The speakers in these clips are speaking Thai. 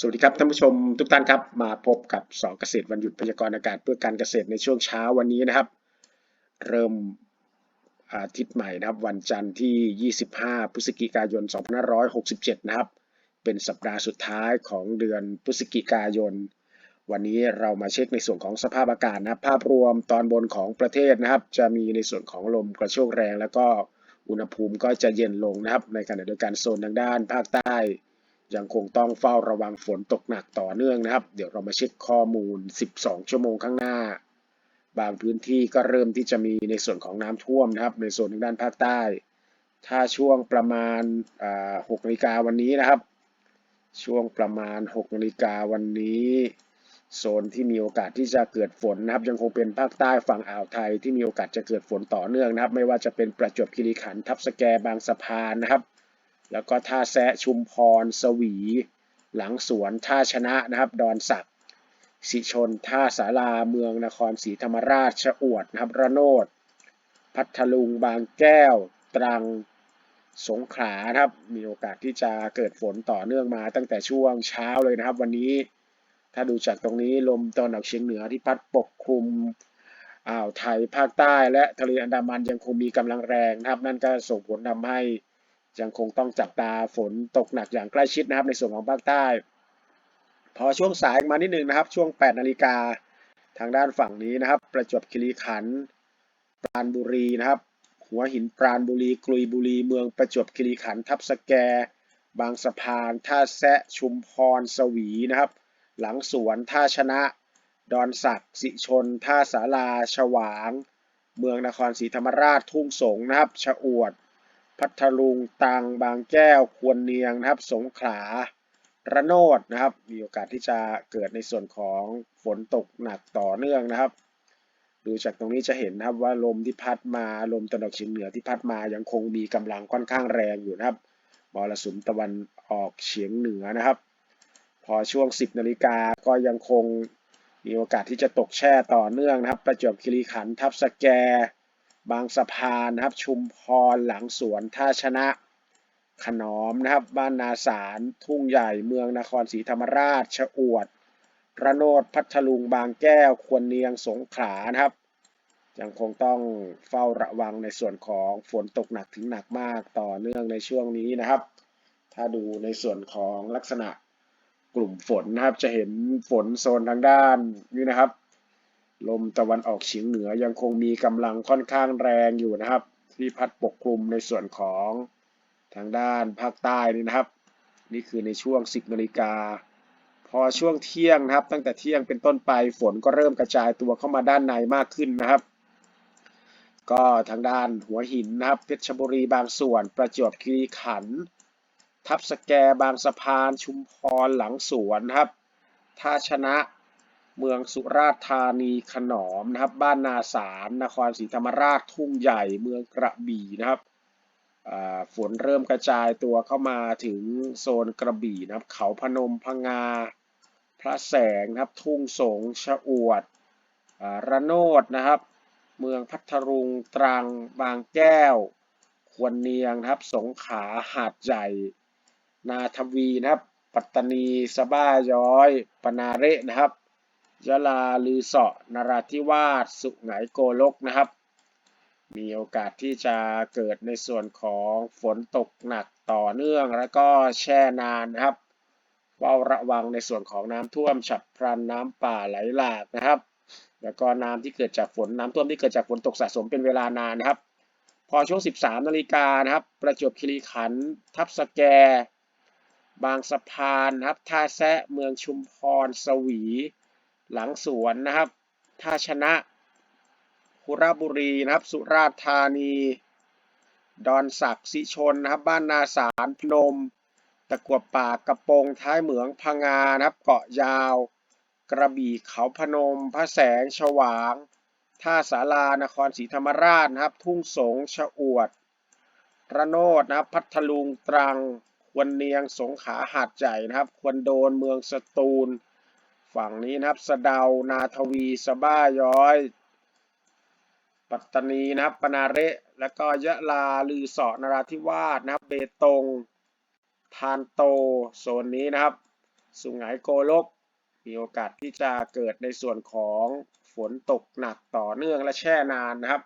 สวัสดีครับท่านผู้ชมทุกท่านครับ มาพบกับสอเกษตรวันหยุดพยากรณ์อากาศเพื่อการเกษตรในช่วงเช้าวันนี้นะครับ เริ่มอาทิตย์ใหม่นะครับ วันจันทร์ที่ 25 พฤศจิกายน 2567 นะครับ เป็นสัปดาห์สุดท้ายของเดือนพฤศจิกายน วันนี้เรามาเช็คในส่วนของสภาพอากาศนะภาพรวมตอนบนของประเทศนะครับ จะมีในส่วนของลมกระโชกแรง แล้วก็อุณหภูมิก็จะเย็นลงนะครับ ในขณะเดียวกันโซนทางด้านภาคใต้ ยังคงต้องเฝ้าระวังฝนตกหนักต่อเนื่องนะครับ เดี๋ยวเรามาเช็คข้อมูล 12 ชั่วโมงข้างหน้า บางพื้นที่ก็เริ่มที่จะมีในส่วนของน้ำท่วมนะครับ ในโซนทางด้านภาคใต้ ถ้าช่วงประมาณ6นาฬิกาวันนี้นะครับ ช่วงประมาณ6นาฬิกาวันนี้โซนที่มีโอกาสที่จะเกิดฝนนะครับ ยังคงเป็นภาคใต้ฝั่งอ่าวไทยที่มีโอกาสจะเกิดฝนต่อเนื่องนะครับ ไม่ว่าจะเป็นประจวบคีรีขันธ์ทับสแกบางสะพานนะครับ แล้วก็ท่าแซะชุมพร สวี หลังสวนท่าชนะนะครับ ดอนสักสิชน ท่าสาราเมืองนครศรีธรรมราชชะอวดนะครับ ระโนด พัทลุง บางแก้ว ตรัง สงขลานะครับ มีโอกาสที่จะเกิดฝนต่อเนื่องมาตั้งแต่ช่วงเช้าเลยนะครับ วันนี้ ถ้าดูจากตรงนี้ลมตะวันออกเฉียงเหนือที่พัดปกคลุมอ่าวไทยภาคใต้ และทะเลอันดามันยังคงมีกำลังแรงนะครับ นั่นก็ส่งผลทำให้ ยังคงต้องจับตาฝนตกหนักอย่างใกล้ชิดนะครับในส่วนของภาคใต้ พอช่วงสายมานิดนึงนะครับ ช่วง 8 นาฬิกาทางด้านฝั่งนี้นะครับ ประจวบคีรีขันธ์ปราณบุรีนะครับ หัวหินปราณบุรีกลุยบุรี เมืองประจวบคีรีขันธ์ทับสแก บางสะพาน ท่าแซะชุมพรสวีนะครับ หลังสวนท่าชนะ ดอนสักสิชน ท่าสาราฉวาง เมืองนครศรีธรรมราชทุ่งสงนะครับชะอวด พัทลุงตังบางแก้ว ควรเนียงนะครับ สงขลาระโนดนะครับ มีโอกาสที่จะเกิดในส่วนของฝนตกหนักต่อเนื่องนะครับ ดูจากตรงนี้จะเห็นนะครับว่าลมที่พัดมาลมตะวันออกเฉียงเหนือที่พัดมายังคงมีกำลังค่อนข้างแรงอยู่นะครับมรสุมตะวันออกเฉียงเหนือนะครับ พอช่วง 10นาฬิกาก็ยังคงมีโอกาสที่จะตกแช่ต่อเนื่องนะครับ ประจวบคีรีขันธ์ทับสแก บางสะพานนะครับ ชุมพรหลังสวนท่าชนะขนอมนะครับ บ้านนาสารทุ่งใหญ่เมืองนครศรีธรรมราชชะอวดระโนดพัทลุงบางแก้วควรเนียงสงขลานะครับ ยังคงต้องเฝ้าระวังในส่วนของฝนตกหนักถึงหนักมากต่อเนื่องในช่วงนี้นะครับ ถ้าดูในส่วนของลักษณะกลุ่มฝนนะครับ จะเห็นฝนโซนทางด้านนี้นะครับ ลมตะวันออกเฉียงเหนือยังคงมีกำลังค่อนข้างแรงอยู่นะครับ ที่พัดปกคลุมในส่วนของทางด้านภาคใต้นี่นะครับ นี่คือในช่วง 10นาฬิกาพอช่วงเที่ยงนะครับ ตั้งแต่เที่ยงเป็นต้นไปฝนก็เริ่มกระจายตัวเข้ามาด้านในมากขึ้นนะครับ ก็ทางด้านหัวหินนะครับเพชรบุรีบางส่วน ประจวบคีรีขันธ์ทับสแกบางสะพานชุมพรหลังสวนครับท่าชนะ เมืองสุราษฎร์ธานีขนอมนะครับ บ้านนาสารนครศรีธรรมราชทุ่งใหญ่เมืองกระบี่นะครับฝนเริ่มกระจายตัวเข้ามาถึงโซนกระบี่นะครับ เขาพนมพงงาพระแสงนะครับ ทุ่งสงชะอวดระโนดนะครับ เมืองพัทลุงตรังบางแก้ว ควรเนียงนะครับ สงขาหาดใหญ่ นาทวีนะครับ ปัตตานีสบ้าย้อย ปนาเระนะครับ ยะลาลือเสาะนราธิวาส สุไหงโกลกนะครับ มีโอกาสที่จะเกิดในส่วนของฝนตกหนักต่อเนื่องแล้วก็แช่นานนะครับเฝ้าระวังในส่วนของน้ำท่วมฉับพลันน้ำป่าไหลหลากนะครับ แล้วก็น้ำที่เกิดจากฝนน้ำท่วมที่เกิดจากฝนตกสะสมเป็นเวลานานนะครับ พอช่วง 13นาฬิกานะครับ ประจวบคีรีขันธ์ทับสแก บางสะพานครับท่าแซะเมืองชุมพร สวี หลังสวนนะครับท่าชนะคุระบุรีนะครับ สุราษฎร์ธานี ดอนสักสิชนนะครับ บ้านนาสารพนม ตะกวบปากกระโปงท้ายเหมืองพังงานะครับ เกาะยาว กระบี่เขาพนม พระแสงฉวาง ท่าสารานครศรีธรรมราชนะครับ ทุ่งสงชะอวดระโนดนะครับ พัทลุงตรัง ควรเนียงสงขาหาดใหญ่นะครับ ควรโดนเมืองสตูล ฝั่งนี้นะครับสะเดา นาทวีสบ้าย้อย ปัตตานีนะครับปนาเระแล้วก็ยะลาลือเสาะนราธิวาสนะครับ เบตงทานโตโซนนี้นะครับ สุไหงโกลก มีโอกาสที่จะเกิดในส่วนของฝนตกหนักต่อเนื่องและแช่นานนะครับ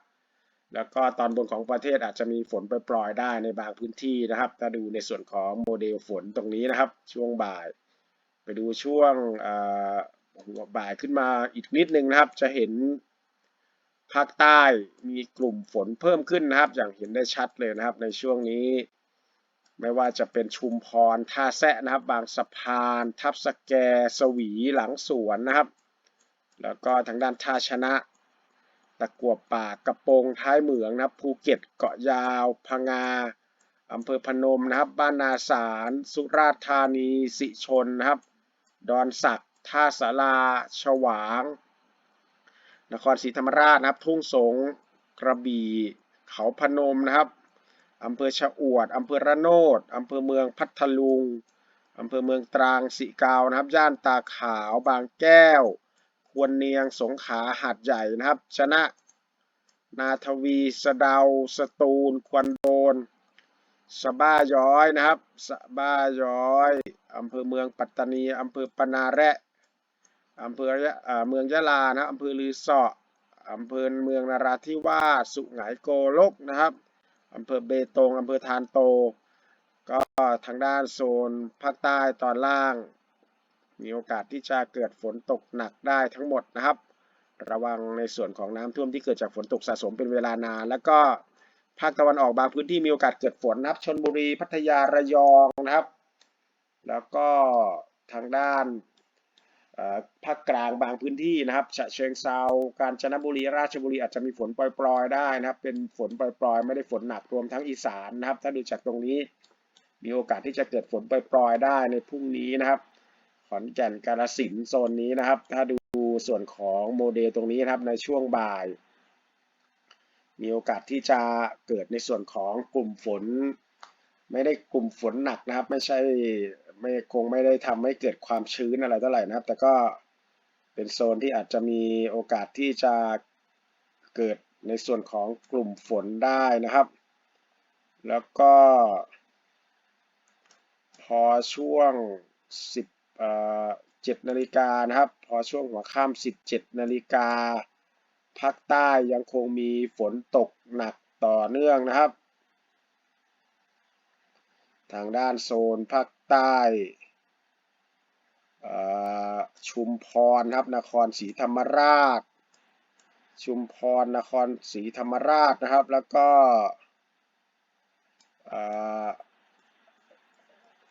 แล้วก็ตอนบนของประเทศอาจจะมีฝนปล่อยๆได้ในบางพื้นที่นะครับถ้าดูในส่วนของโมเดลฝนตรงนี้นะครับ ช่วงบ่าย ไปดูช่วงหัวบ่ายขึ้นมาอีกนิดนึงนะครับ จะเห็นภาคใต้มีกลุ่มฝนเพิ่มขึ้นนะครับ อย่างเห็นได้ชัดเลยนะครับ ในช่วงนี้ ไม่ว่าจะเป็นชุมพรท่าแซะนะครับ บางสะพาน ทับสแกสวีหลังสวนนะครับ แล้วก็ทางด้านท่าชนะ ตะกัวป่ากระโปงท้ายเหมืองนะครับ ภูเก็ตเกาะยาวพังงาอำเภอพนมนะครับ บ้านนาสาร สุราษฎร์ธานีสิชนนะครับ ดอนสักท่าสาราฉวาง นครศรีธรรมราชนะครับ ทุ่งสงกระบี่เขาพนมนะครับอำเภอชะอวดอำเภอระโนดอำเภอเมืองพัทลุงอำเภอเมืองตรังสิกาวนะครับ ย่านตาขาวบางแก้ว ควรเนียงสงขาหาดใหญ่นะครับ ชนะ นาทวีสะเดาสตูล ควนโดน สบ้าย้อยนะครับ สบ้าย้อยอำเภอเมืองปัตตานีอำเภอปนาแระอำเภอเมืองยะลานะอำเภอลือเสาะอำเภอเมืองนาราธิวาสสุไหงโกลกนะครับอำเภอเบตงอำเภอทานโต ก็ทางด้านโซนภาคใต้ตอนล่าง มีโอกาสที่จะเกิดฝนตกหนักได้ทั้งหมดนะครับ ระวังในส่วนของน้ำท่วมที่เกิดจากฝนตกสะสมเป็นเวลานาน แล้วก็ ภาคตะวันออกบางพื้นที่มีโอกาสเกิดฝนนะครับชนบุรีพัทยาระยองนะครับ แล้วก็ทางด้านภาคกลางบางพื้นที่นะครับฉะเชิงเซากาญจนบุรีราชบุรีอาจจะมีฝนปล่อยๆได้นะครับ เป็นฝนปล่อยๆ ไม่ได้ฝนหนักรวมทั้งอีสานนะครับ ถ้าดูจากตรงนี้มีโอกาสที่จะเกิดฝนปล่อยๆได้ในพรุ่งนี้นะครับ ขอนแก่นกาฬสินธุ์โซนนี้นะครับ ถ้าดูส่วนของโมเดลตรงนี้นะครับในช่วงบ่าย มีโอกาสที่จะเกิดในส่วนของกลุ่มฝน ไม่ได้กลุ่มฝนหนักนะครับ ไม่ใช่ไม่คงไม่ได้ทำให้เกิดความชื้นอะไรเท่าไหร่นะครับ แต่ก็เป็นโซนที่อาจจะมีโอกาสที่จะเกิดในส่วนของกลุ่มฝนได้นะครับ แล้วก็ พอช่วง 10เอ่อ7นาฬิกานะครับ พอช่วงหัวค่ำ17นาฬิกา ภาคใต้ยังคงมีฝนตกหนักต่อเนื่องนะครับ ทางด้านโซนภาคใต้ชุมพรครับนครศรีธรรมราช ชุมพรนครศรีธรรมราชนะครับ แล้วก็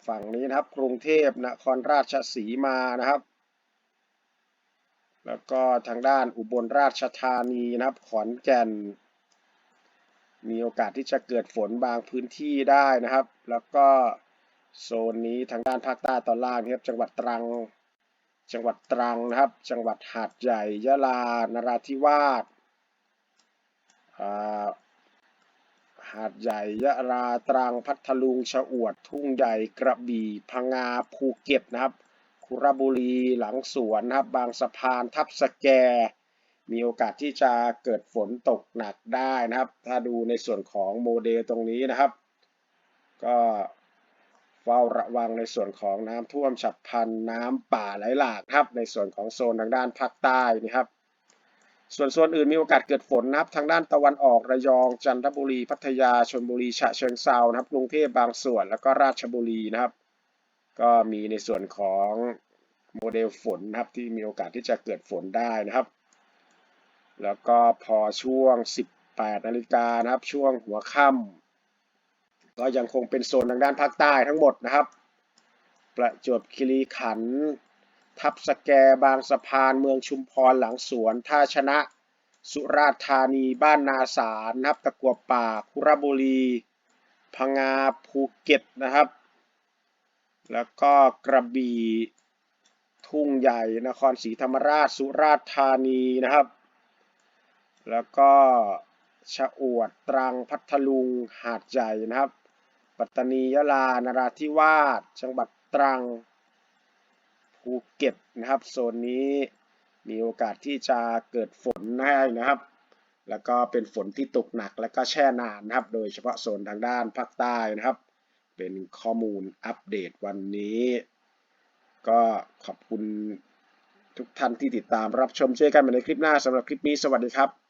ฝั่งนี้นะครับกรุงเทพนครราชสีมานะครับ แล้วก็ทางด้านอุบลราชธานีนะครับ ขอนแก่น มีโอกาสที่จะเกิดฝนบางพื้นที่ได้นะครับ แล้วก็โซนนี้ทางด้านภาคใต้ตอนล่างนะครับ จังหวัดตรัง จังหวัดตรังนะครับ จังหวัดหาดใหญ่ยะลานราธิวาสหาดใหญ่ยะลาตรังพัทลุงชะอวด ทุ่งใหญ่กระบี่พังงาภูเก็ตนะครับ คุระบุรีหลังสวนนะครับบางสะพานทับสแก มีโอกาสที่จะเกิดฝนตกหนักได้นะครับ ถ้าดูในส่วนของโมเดลตรงนี้นะครับ ก็เฝ้าระวังในส่วนของน้ำท่วมฉับพลันน้ำป่าไหลหลากครับ ในส่วนของโซนทางด้านภาคใต้นะครับส่วนโซนอื่นมีโอกาสเกิดฝนนะครับทางด้านตะวันออกระยองจันทบุรี พัทยาชลบุรีฉะเชิงเซานะครับกรุงเทพบางส่วนแล้วก็ราชบุรีนะครับ ก็มีในส่วนของโมเดลฝนนะครับที่มีโอกาสที่จะเกิดฝนได้นะครับ แล้วก็พอช่วง 18นาฬิกานะครับ ช่วงหัวค่ำก็ยังคงเป็นโซนทางด้านภาคใต้ทั้งหมดนะครับ ประจวบคีรีขันธ์ทับสแกบางสะพานเมืองชุมพรหลังสวนท่าชนะ สุราษฎร์ธานีบ้านนาสารนับตะกัวป่าคุระบุรี พังงาภูเก็ตนะครับ แล้วก็กระบี่ทุ่งใหญ่นครศรีธรรมราชสุราษฎร์ธานีนะครับ แล้วก็ชะอวดตรังพัทลุงหาดใหญ่นะครับ ปัตตานียะลานราธิวาสจังหวัดตรังภูเก็ตนะครับโซนนี้มีโอกาสที่จะเกิดฝนได้นะครับ แล้วก็เป็นฝนที่ตกหนักและก็แช่นานนะครับ โดยเฉพาะโซนทางด้านภาคใต้นะครับ เป็นข้อมูลอัปเดตวันนี้ ก็ขอบคุณทุกท่านที่ติดตามรับชมเจอกันใหม่ในคลิปหน้าสำหรับคลิปนี้สวัสดีครับ